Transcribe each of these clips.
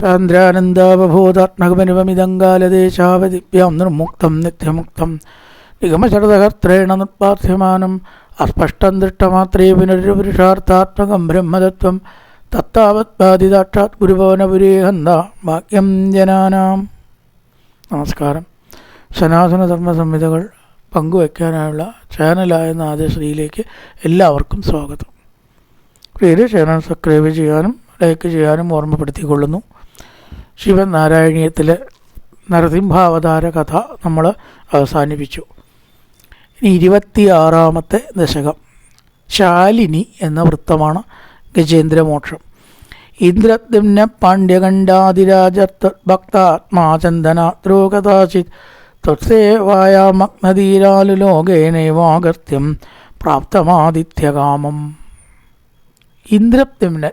സാന്ദ്രാനന്ദാവബോധാത്മകമനുപമിതങ്കാലദേശാവദിഭ്യാം നിർമുക്തം നിത്യമുക്തം. നിഗമശരതകർത്രേണ നിർപ്പാർത്ഥ്യമാനം അസ്പഷ്ടം ദൃഷ്ടമാത്രേ പുനരുപുരുഷാർത്ഥാത്മകം ബ്രഹ്മതത്വം. തത്താവത് ബാധിതാക്ഷാത് ഗുരുഭവനപുരേഹന്ത ഭാഗ്യം ജനാനാം. നമസ്കാരം. സനാതന ധർമ്മ സംഹിതകൾ പങ്കുവയ്ക്കാനായുള്ള ചാനലായ നാദശ്രീയിലേക്ക് എല്ലാവർക്കും സ്വാഗതം. പേര് ചാനൽ സബ്സ്ക്രൈബ് ചെയ്യാനും ലൈക്ക് ചെയ്യാനും ഓർമ്മപ്പെടുത്തിക്കൊള്ളുന്നു. ശിവനാരായണീയത്തിലെ നരസിംഹാവതാര കഥ നമ്മൾ അവസാനിപ്പിച്ചു. ഇനി ഇരുപത്തിയാറാമത്തെ ദശകം. ശാലിനി എന്ന വൃത്തമാണ് ഗജേന്ദ്രമോക്ഷം. ഇന്ദ്രദ്യുമ്ന പാണ്ഡ്യഖണ്ഡാതിരാജ ഭക്താത്മാചന്ദന ദ്രോകഥാചിത് ത്വത്സേവായാമഗ്നധീരാലുലോകേനൈവാഗർത്യം പ്രാപ്തമാദിത്യകാമം. ഇന്ദ്രദ്യുമ്നൻ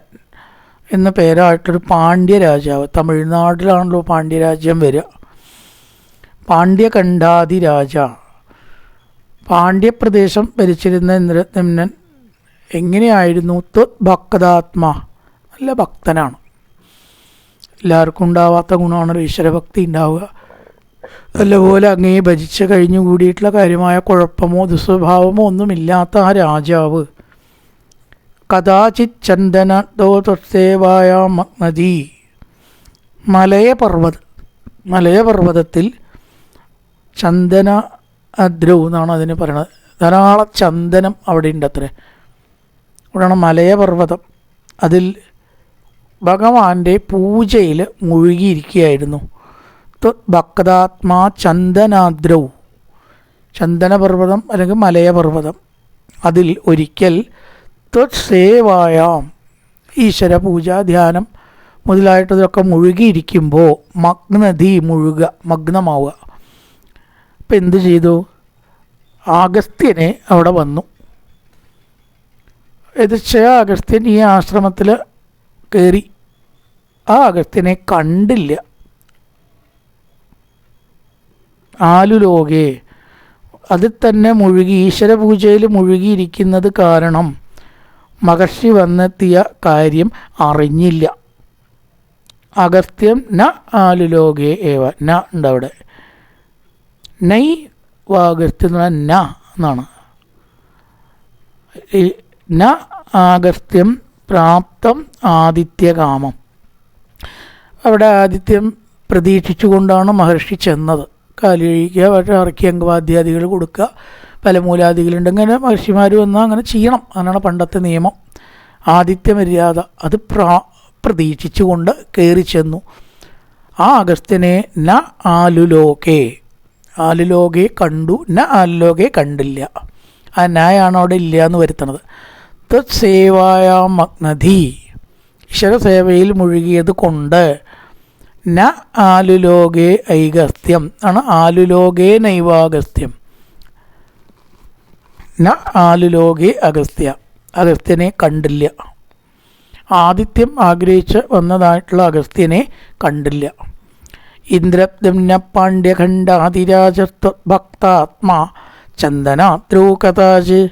എന്ന പേരായിട്ടൊരു പാണ്ഡ്യ രാജാവ്. തമിഴ്നാട്ടിലാണല്ലോ പാണ്ഡ്യരാജ്യം വരിക. പാണ്ഡ്യഖണ്ഡാതിരാജ പാണ്ഡ്യപ്രദേശം ഭരിച്ചിരുന്ന ഇന്ദ്രദ്യുമ്നൻ എങ്ങനെയായിരുന്നു? ത്വത് ഭക്താത്മാ. നല്ല ഭക്തനാണ്. എല്ലാവർക്കും ഉണ്ടാവാത്ത ഗുണമാണ് ഈശ്വരഭക്തി ഉണ്ടാവുക. നല്ലപോലെ അങ്ങേ ഭജിച്ച് കഴിഞ്ഞു കൂടിയിട്ടുള്ള കാര്യമായ കുഴപ്പമോ ദുസ്വഭാവമോ ഒന്നുമില്ലാത്ത ആ രാജാവ്. കഥാചിത് ചന്ദന ദോതേവായ നദി മലയപർവത മലയപർവതത്തിൽ ചന്ദന അദ്രവ് എന്നാണ് അതിന് പറയുന്നത്. ധാരാളം ചന്ദനം അവിടെ ഉണ്ട് അത്രേ അവിടെയാണ് മലയപർവതം. അതിൽ ഭഗവാന്റെ പൂജയിൽ മുഴുകിയിരിക്കുകയായിരുന്നു. ഭക്താത്മാ ചന്ദനാദ്രവ് ചന്ദനപർവതം അല്ലെങ്കിൽ മലയപർവതം. അതിൽ ഒരിക്കൽ ത്വത്സേവായാം. ഈശ്വര പൂജ ധ്യാനം മുതലായിട്ടതൊക്കെ മുഴുകിയിരിക്കുമ്പോൾ മഗ്നധി മുഴുക മഗ്നമാവുക. അപ്പം എന്ത് ചെയ്തു? ആഗസ്ത്യനെ അവിടെ വന്നു. എതിർച്ചയ അഗസ്ത്യൻ ഈ ആശ്രമത്തിൽ കയറി ആ അഗസ്ത്യനെ കണ്ടില്ല. ആലുലോകെ അതിൽ തന്നെ മുഴുകി ഈശ്വര പൂജയിൽ മുഴുകിയിരിക്കുന്നത് കാരണം മഹർഷി വന്നെത്തിയ കാര്യം അറിഞ്ഞില്ല. അഗസ്ത്യം ന ആലുലോകേ ഏവ. ന ഉണ്ട് അവിടെ. നൈ വാഗസ്ത്യം എന്ന് പറഞ്ഞാൽ ന എന്നാണ്. ന ആഗസ്ത്യം പ്രാപ്തം ആദിത്യകാമം. അവിടെ ആദിത്യം പ്രതീക്ഷിച്ചുകൊണ്ടാണ് മഹർഷി ചെന്നത്. കാലി കഴിക്കുക പക്ഷേ ഇറക്കി അംഗവാദ്യാദികൾ കൊടുക്കുക. പല ഇങ്ങനെ മഹർഷിമാർ വന്നാൽ അങ്ങനെ ചെയ്യണം. അങ്ങനെയാണ് പണ്ടത്തെ നിയമം. ആദിത്യ മര്യാദ. അത് പ്രാ പ്രതീക്ഷിച്ചുകൊണ്ട് കയറി ചെന്നു. ആ അഗസ്ത്യനെ ന ആലുലോകെ. ആലുലോകെ കണ്ടു ന ആലുലോകെ കണ്ടില്ല. ആ നായാണ് അവിടെ ഇല്ല എന്ന് വരുത്തണത് തത്സേവായ മഗ്നധി ഈശ്വരസേവയിൽ മുഴുകിയത് കൊണ്ട് ന ആലുലോകെ ഐകസ്ത്യം. ആണ് ആലുലോകേ നൈവാഗസ്ത്യം ന ആലുലോകെ അഗസ്ത്യ. അഗസ്ത്യനെ കണ്ടില്ല. ആദിത്യം ആഗ്രഹിച്ച് വന്നതായിട്ടുള്ള അഗസ്ത്യനെ കണ്ടില്ല. ഇന്ദ്രദ്യുമ്ന പാണ്ഡ്യഖണ്ഡാതിരാജത്വഭക്താത്മാ ചന്ദനാദ്രൂകതാജ്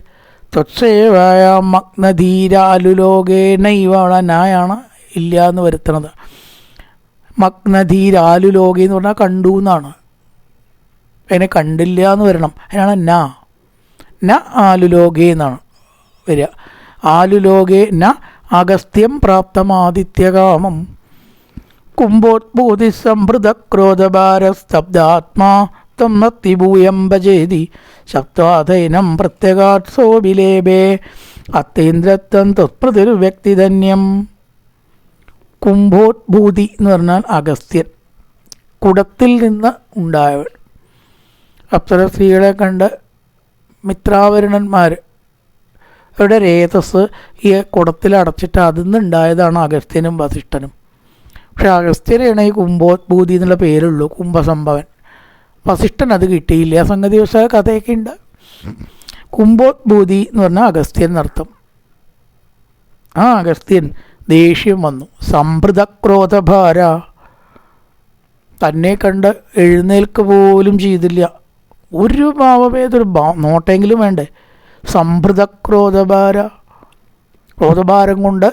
ത്വത്സേവായ മഗ്നധീരാലുലോകേ നൈവളനായാണ് ഇല്ല എന്ന് വരുത്തണത്. മഗ്നധീരാലുലോകെ എന്ന് പറഞ്ഞാൽ കണ്ടു എന്നാണ് അതിനെ കണ്ടില്ല എന്ന് വരണം. അതിനാണ് ന. ന ആലുലോകേ എന്നാണ് വരിക. ആലുലോകേ ന അഗസ്ത്യം പ്രാപ്തമാദിത്യകാമം. കുംഭോത്ഭൂതി സംഭൃത ക്രോധഭാരസ്തബ്ധാത്മാ തം നത്തിഭൂയം ഭജേതി. ശബ്ദാധൈനം പ്രത്യഗാത്സോബിലേബേ അത്തേന്ദ്രത്വം തൊത്പ്രതിർവ്യക്തിധന്യം കുംഭോത്ഭൂതി എന്ന് പറഞ്ഞാൽ അഗസ്ത്യൻ. കുടത്തിൽ നിന്ന് ഉണ്ടായവൾ അപ്സര സ്ത്രീകളെ കണ്ട് മിത്രാവരുണന്മാർ അവരുടെ രേതസ് ഈ കുടത്തിൽ അടച്ചിട്ട് അതിൽ നിന്നുണ്ടായതാണ് അഗസ്ത്യനും വസിഷ്ഠനും. പക്ഷെ അഗസ്ത്യനാണ് ഈ കുംഭോദ്ഭൂതി എന്നുള്ള പേരുള്ളൂ കുംഭസംഭവൻ വസിഷ്ഠൻ അത് കിട്ടിയില്ല. സംഗതി ദിവസ കഥയൊക്കെ ഉണ്ട്. കുംഭോദ്ഭൂതി എന്ന് പറഞ്ഞാൽ അഗസ്ത്യൻ എന്നർത്ഥം. ആ അഗസ്ത്യൻ ദേഷ്യം വന്നു. സംഭൃതക്രോധഭാര തന്നെ കണ്ട് എഴുന്നേൽക്ക് പോലും ചെയ്തില്ല. ഒരു ഭാവഭേദൊരു ഭാ നോട്ടെങ്കിലും വേണ്ടേ? സംഭൃതക്രോധഭാര ക്രോധഭാരം കൊണ്ട്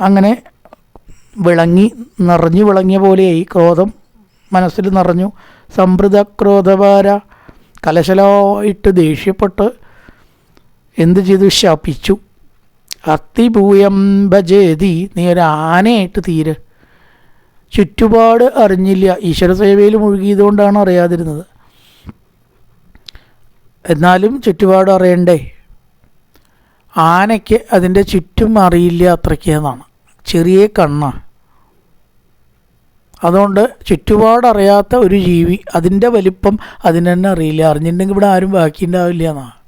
അങ്ങനെ വിളങ്ങി നിറഞ്ഞു വിളങ്ങിയ പോലെയായി ക്രോധം മനസ്സിൽ നിറഞ്ഞു. സംഭൃത ക്രോധഭാര കലശലായിട്ട് ദേഷ്യപ്പെട്ട് എന്ത് ചെയ്തു? ശപിച്ചു. അത്തിഭൂയം ഭജേതി നീ ഒരു ആനയായിട്ട് തീര്. ചുറ്റുപാട് അറിഞ്ഞില്ല. ഈശ്വര സേവയിൽ മുഴുകിയതുകൊണ്ടാണ് അറിയാതിരുന്നത്. എന്നാലും ചുറ്റുപാടും അറിയണ്ടേ? ആനയ്ക്ക് അതിന്റെ ചുറ്റും അറിയില്ല അത്രയ്ക്ക് എന്നാണ്. ചെറിയ കണ്ണാണ് അതുകൊണ്ട് ചുറ്റുപാടറിയാത്ത ഒരു ജീവി അതിന്റെ വലിപ്പം അതിന് തന്നെ അറിയില്ല. അറിഞ്ഞിട്ടുണ്ടെങ്കിൽ ഇവിടെ ആരും ബാക്കിയുണ്ടാവില്ല എന്നാണ്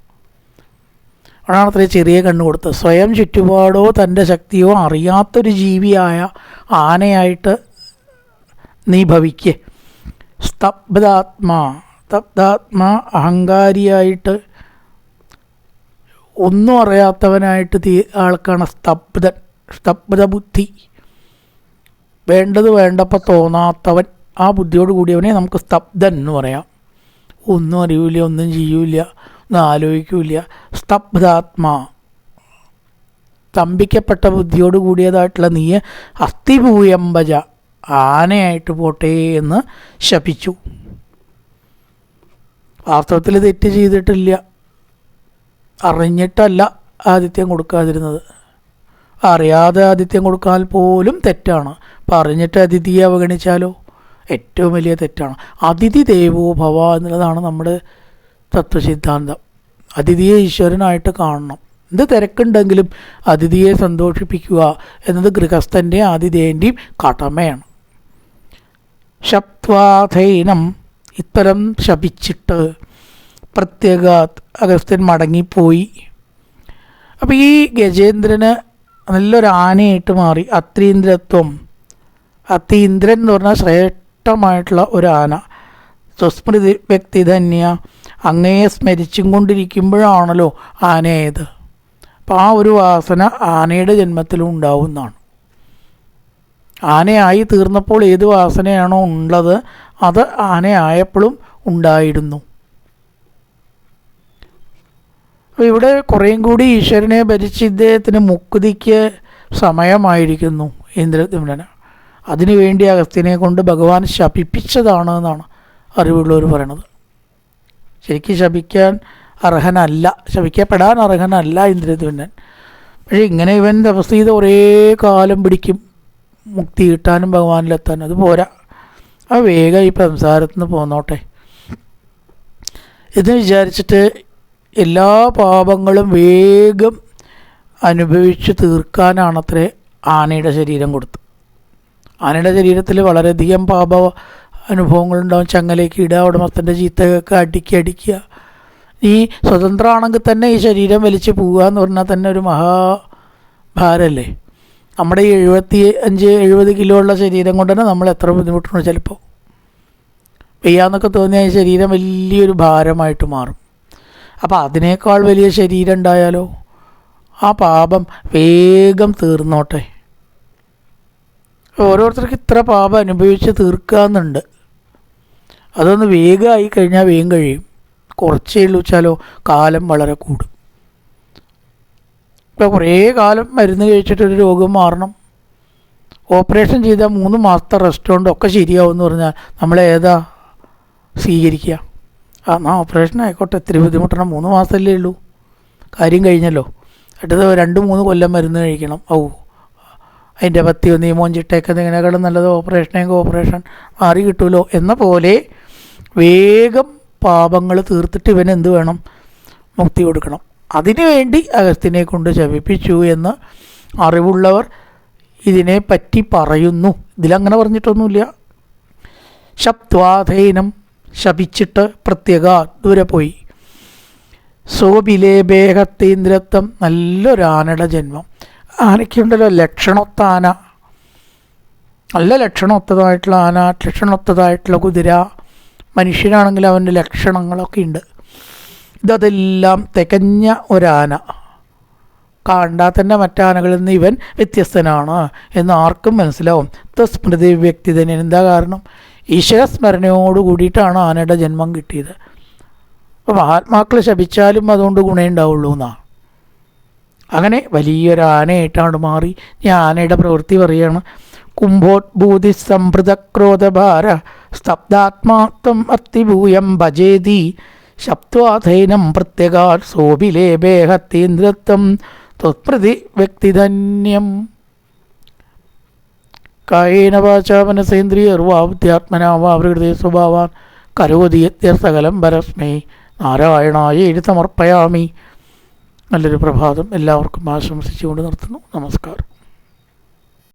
അതാണ് അത്രയും ചെറിയ കണ്ണ് കൊടുത്തത്. സ്വയം ചുറ്റുപാടോ തന്റെ ശക്തിയോ അറിയാത്തൊരു ജീവിയായ ആനയായിട്ട് നീ ഭവിക്കേ. സ്തബ്ധാത്മാ. സ്തബ്ധാത്മാ അഹങ്കാരിയായിട്ട് ഒന്നും അറിയാത്തവനായിട്ട് തീ ആൾക്കാണ് സ്തബ്ധൻ സ്തബ്ധ ബുദ്ധി വേണ്ടത് വേണ്ടപ്പോൾ തോന്നാത്തവൻ. ആ ബുദ്ധിയോട് കൂടിയവനെ നമുക്ക് സ്തബ്ധൻ എന്ന് പറയാം. ഒന്നും അറിയില്ല ഒന്നും ചെയ്യൂല ഒന്നും ആലോചിക്കൂല സ്തബ്ധാത്മാ. സ്തംഭിക്കപ്പെട്ട ബുദ്ധിയോട് കൂടിയതായിട്ടുള്ള നീയെ അസ്ഥിഭൂയംബജ ആനയായിട്ട് പോട്ടെ എന്ന് ശപിച്ചു. വാസ്തവത്തിൽ തെറ്റ് ചെയ്തിട്ടില്ല. അറിഞ്ഞിട്ടല്ല ആദിത്യം കൊടുക്കാതിരുന്നത്. അറിയാതെ ആദിത്യം കൊടുക്കാൻ പോലും തെറ്റാണ്. അപ്പം അറിഞ്ഞിട്ട് അതിഥിയെ അവഗണിച്ചാലോ? ഏറ്റവും വലിയ തെറ്റാണ്. അതിഥി ദേവോ ഭവ എന്നുള്ളതാണ് നമ്മുടെ തത്വസിദ്ധാന്തം. അതിഥിയെ ഈശ്വരനായിട്ട് കാണണം. എന്ത് തിരക്കുണ്ടെങ്കിലും അതിഥിയെ സന്തോഷിപ്പിക്കുക എന്നത് ഗൃഹസ്ഥന്റെയും ആതിഥേയന്റെയും കടമയാണ്. ശപ്വാധൈനം ഇത്തരം ശപിച്ചിട്ട് പ്രത്യേക അഗസ്ത്യൻ മടങ്ങിപ്പോയി. അപ്പോൾ ഈ ഗജേന്ദ്രന് നല്ലൊരു ആനയായിട്ട് മാറി. അത്രീന്ദ്രത്വം. അത്തീന്ദ്രൻ എന്ന് പറഞ്ഞാൽ ശ്രേഷ്ഠമായിട്ടുള്ള ഒരു ആന. സ്വസ്മൃതി വ്യക്തി ധന്യ അങ്ങയെ സ്മരിച്ചും കൊണ്ടിരിക്കുമ്പോഴാണല്ലോ ആനയായത് അപ്പം ആ ഒരു വാസന ആനയുടെ ജന്മത്തിലും ഉണ്ടാവുന്നതാണ്. ആനയായി തീർന്നപ്പോൾ ഏത് വാസനയാണോ ഉള്ളത് അത് ആനയായപ്പോഴും ഉണ്ടായിരുന്നു. അപ്പോൾ ഇവിടെ കുറേയും കൂടി ഈശ്വരനെ ഭരിച്ച് ഇദ്ദേഹത്തിന് മുക്തിക്ക് സമയമായിരിക്കുന്നു ഇന്ദ്രദ്യുമ്നന്. അതിനുവേണ്ടി അഗസ്ത്യനെ കൊണ്ട് ഭഗവാൻ ശപിപ്പിച്ചതാണ് എന്നാണ് അറിവുള്ളവർ പറയണത്. ശരിക്കും ശപിക്കാൻ അർഹനല്ല ശപിക്കപ്പെടാൻ അർഹനല്ല ഇന്ദ്രദ്യുമ്നൻ. പക്ഷേ ഇങ്ങനെ ഇവൻ തപസ് ചെയ്ത് ഒരേ കാലം പിടിക്കും. മുക്തി കിട്ടാനും ഭഗവാനിലെത്താനും. അത് പോരാ. ആ വേഗം ഈ സംസാരത്തിൽ നിന്ന് പോന്നോട്ടെ. എന്ന് വിചാരിച്ചിട്ട് എല്ലാ പാപങ്ങളും വേഗം അനുഭവിച്ച് തീർക്കാനാണത്രേ ആനയുടെ ശരീരം കൊടുത്ത്. ആനയുടെ ശരീരത്തിൽ വളരെയധികം പാപ അനുഭവങ്ങളുണ്ടാവും. ചങ്ങലേക്ക് ഇടുക ഉടമസ്ഥന്റെ ചീത്തയൊക്കെ അടിക്കുക അടിക്കുക. ഈ സ്വതന്ത്രമാണെങ്കിൽ തന്നെ ഈ ശരീരം വലിച്ച് പോവുക എന്ന് പറഞ്ഞാൽ തന്നെ ഒരു മഹാഭാരല്ലേ? നമ്മുടെ ഈ എഴുപത്തി അഞ്ച് എഴുപത് കിലോ ഉള്ള ശരീരം കൊണ്ട് തന്നെ നമ്മൾ എത്ര ബുദ്ധിമുട്ടുണ്ട് ചിലപ്പോൾ വെയ്യാന്നൊക്കെ തോന്നിയാൽ ശരീരം വലിയൊരു ഭാരമായിട്ട് മാറും. അപ്പോൾ അതിനേക്കാൾ വലിയ ശരീരം ഉണ്ടായാലോ? ആ പാപം വേഗം തീർന്നോട്ടെ. ഓരോരുത്തർക്ക് ഇത്ര പാപം അനുഭവിച്ച് തീർക്കാമെന്നുണ്ട് അതൊന്ന് വേഗമായി കഴിഞ്ഞാൽ വേഗം കഴിയും. കുറച്ചേ ഉള്ളൂ വെച്ചാലോ കാലം വളരെ കൂടും. ഇപ്പോൾ കുറേ കാലം മരുന്ന് കഴിച്ചിട്ടൊരു രോഗം മാറണം. ഓപ്പറേഷൻ ചെയ്താൽ മൂന്ന് മാസത്തെ റെസ്റ്റ് ഒക്കെ ശരിയാവും എന്ന് പറഞ്ഞാൽ നമ്മൾ ഏതാ? സ്വീകരിക്കുക. ആ എന്നാൽ ഓപ്പറേഷൻ ആയിക്കോട്ടെ. ഇത്തിരി ബുദ്ധിമുട്ടണം. മൂന്ന് മാസമല്ലേ ഉള്ളൂ. കാര്യം കഴിഞ്ഞല്ലോ. അടുത്ത രണ്ട് മൂന്ന് കൊല്ലം മരുന്ന് കഴിക്കണം. ഔ. അതിന്റെ പത്തിയോ നിയമവും ചിട്ടയൊക്കെ ഇതിനേക്കാളും നല്ലത് ഓപ്പറേഷനെങ്കിൽ ഓപ്പറേഷൻ മാറി കിട്ടുമല്ലോ എന്ന പോലെ വേഗം പാപങ്ങൾ തീർത്തിട്ട് ഇവനെന്ത് വേണം? മുക്തി കൊടുക്കണം. അതിനു വേണ്ടി അഗസ്ത്യനെ കൊണ്ട് ശപിപ്പിച്ചു എന്ന് അറിവുള്ളവർ ഇതിനെ പറ്റി പറയുന്നു. ഇതിലങ്ങനെ പറഞ്ഞിട്ടൊന്നുമില്ല. ശബ്ദ്വാധീനം ശപിച്ചിട്ട് പ്രത്യേക ദൂരെ പോയി. സോബിലെ ബേഹത്തീന്ദ്രത്വം നല്ലൊരാനയുടെ ജന്മം. ആനയ്ക്കുണ്ടല്ലോ ലക്ഷണൊത്താന. നല്ല ലക്ഷണൊത്തതായിട്ടുള്ള ആന ലക്ഷണൊത്തതായിട്ടുള്ള കുതിര. മനുഷ്യനാണെങ്കിൽ അവന്റെ ലക്ഷണങ്ങളൊക്കെ ഉണ്ട്. ഇതെല്ലാം തികഞ്ഞ ഒരാന. കണ്ടാൽ തന്നെ മറ്റാനകളിൽ നിന്ന് ഇവൻ വ്യത്യസ്തനാണ് എന്ന് ആർക്കും മനസ്സിലാവും. തസ്മൃതി വ്യക്തി തന്നെ എന്താ കാരണം? ഈശ്വര സ്മരണയോട് കൂടിയിട്ടാണ് ആനയുടെ ജന്മം കിട്ടിയത്. അപ്പോൾ ആത്മാക്കൾ ശപിച്ചാലും അതുകൊണ്ട് ഗുണേ ഉണ്ടാവുള്ളൂ എന്നാണ് അങ്ങനെ വലിയൊരു ആനയായിട്ടാണ് മാറി. ഞാൻ ആനയുടെ പ്രവൃത്തി പറയുകയാണ് കുംഭോദ്ഭൂതി സംഭൃതക്രോധഭാര സ്തബ്ധാത്മാർത്ഥം അത്തിഭൂയം ഭജേതി ശബ്ദാധൈനം പ്രത്യഗാത് സോപിലേബേഹത്തീന്ദ്രത്വം ത്വത്പ്രതി വ്യക്തിധന്യം. കായേന വാചാ മനസേന്ദ്രിയർവാബുദ്ധ്യാത്മനാ വാ പ്രകൃതി സ്വഭാവാൻ കരോതി യത്യസകലം പരസ്മൈ. നാരായണായ സമർപ്പയാമി നല്ലൊരു പ്രഭാതം എല്ലാവർക്കും ആശംസിച്ചുകൊണ്ട് നിർത്തുന്നു. നമസ്കാരം.